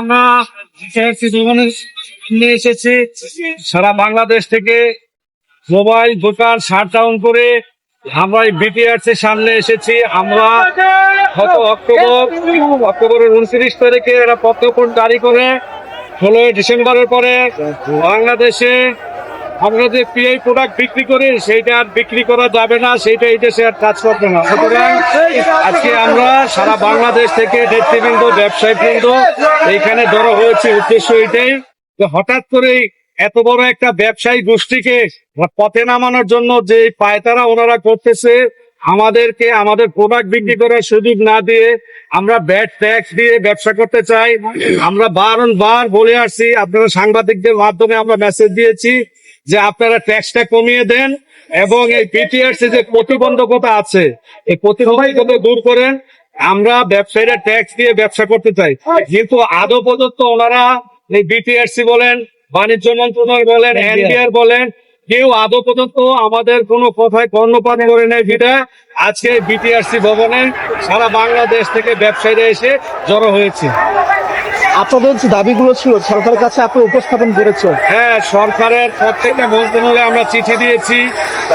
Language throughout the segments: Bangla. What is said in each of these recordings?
আমরা একটি দোকানে নিয়ে এসেছি। সারা বাংলাদেশ থেকে মোবাইল দোকান শাট ডাউন করে আমরা বিটিআরসি সামনে এসেছি। আমরা গত অক্টোবর, অক্টোবরের উনত্রিশ তারিখে একটা প্রজ্ঞাপন জারি করে, ষোলোই ডিসেম্বরের পরে বাংলাদেশে আমরা যে পিআই প্রোডাক্ট বিক্রি করি, সেইটা আর বিক্রি করা যাবে না সেইটা এই দেশে আর কাজ করবে না সুতরাং আজকে আমরা সারা বাংলাদেশ থেকে নেতৃবৃন্দ, ব্যবসায়ীবৃন্দ, এইখানে জড়ো হয়েছে উদ্দেশ্য এটাই যে হঠাৎ করে এত বড় একটা ব্যবসায়ী গোষ্ঠীকে পথে নামানোর জন্য যে পায়তারা ওনারা করতেছে, আমাদেরকে, আমাদের প্রোডাক্ট বিক্রি করার সুযোগ না দিয়ে আমরা ব্যাট ট্যাক্স দিয়ে ব্যবসা করতে চাই। আমরা বারংবার বলে আসছি, আপনারা সাংবাদিকদের মাধ্যমে আমরা মেসেজ দিয়েছি। যে আপনারা ট্যাক্সটা কমিয়ে দেন এবং এই বিটিআরস যে প্রতিবন্ধকতা আছে এই প্রতিবন্ধকতা দূর করেন আমরা ব্যবসায়ীরা ট্যাক্স দিয়ে ব্যবসা করতে চাই। কিন্তু আদৌ পর্যন্ত ওনারা এই বিটিআরসি বলেন বাণিজ্য মন্ত্রণালয় বলেন এনবিআর বলেন কেউ আদৌ পর্যন্ত আমাদের কোনো কথায় কর্ণপাত করে নেই বিটা আজকে বিটিআরসি ভবনে সারা বাংলাদেশ থেকে ব্যবসায়ীরা এসে জড়ো হয়েছে। আপনাদের যে দাবিগুলো ছিল সরকারের কাছে আপনি উপস্থাপন করেছেন। হ্যাঁ সরকারের প্রত্যেকটা মন্ত্রণালয়ে আমরা চিঠি দিয়েছি।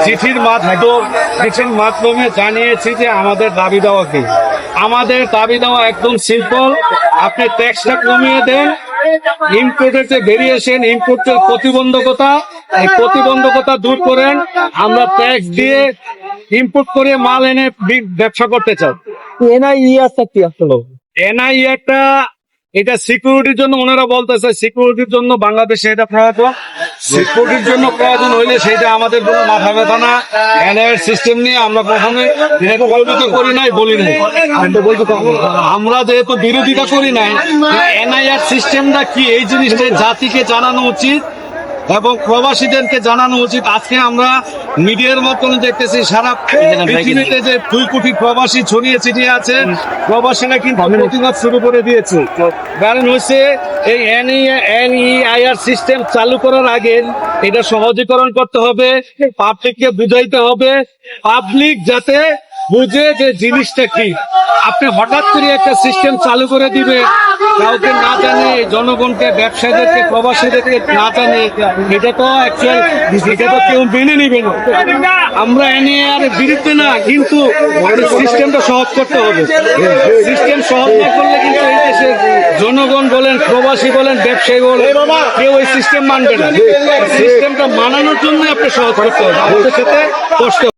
চিঠির মাধ্যম চিঠির মাধ্যমে জানিয়েছি যে আমাদের দাবি দেওয়া কি। আমাদের দাবি দেওয়া একদম সিম্পল আপনি ট্যাক্সটা কমিয়ে দেন। ইম্পোর্টের যে ভেরিয়েশন ইম্পোর্টের প্রতিবন্ধকতা এই প্রতিবন্ধকতা দূর করেন। আমরা ট্যাক্স দিয়ে ইম্পোর্ট করে মাল এনে ব্যবসা করতে চাই। এনআইইআরটা কি আসলে এনআই একটা এটা সিকিউরিটির জন্য ওনারা বলতেছে সিকিউরিটির জন্য বাংলাদেশে এটা প্রয়োজন সিকিউরিটির জন্য প্রয়োজন হইলে সেটা আমাদের কোনো মাথা ব্যথা না। এনআই সিস্টেম নিয়ে আমরা প্রথমে এটা কল্পিত করি নাই, বলি নাই। আমরা যেহেতু বিরোধিতা করি নাই এনআইআর সিস্টেমটা কি? এই জিনিসটা জাতিকে জানানো উচিত। এবং প্রবাসীদেরকে জানানো উচিত আজকে আমরা মিডিয়ার মতন দেখতেছি সারা পৃথিবীতে যে দুই কোটি প্রবাসী ছড়িয়ে ছিটিয়ে আছে প্রবাসীরা কিন্তু প্রতিবাদ শুরু করে দিয়েছে। কারণ হচ্ছে এই এনইআইআর সিস্টেম চালু করার আগে এটা সহজীকরণ করতে হবে পাবলিককে বুঝাইতে হবে পাবলিক যাতে বুঝে যে জিনিসটা কি? আপনি হঠাৎ করে একটা সিস্টেম চালু করে দিবে কাউকে না জানে জনগণকে, ব্যবসায়ীদেরকে, প্রবাসীদেরকে না জানে, এটা তো এটা তো কেউ মেনে নিবে না। আমরা এনে আর বিরুদ্ধে না, কিন্তু সিস্টেমটা সহজ করতে হবে। সিস্টেম সহজ না করলে কিন্তু এই দেশে জনগণ বলেন, প্রবাসী বলেন, ব্যবসায়ী বলেন, কেউ এই সিস্টেম মানবে না। সিস্টেমটা মানানোর জন্য আপনি সহজ করতে হবে। আমাদের সাথে কষ্ট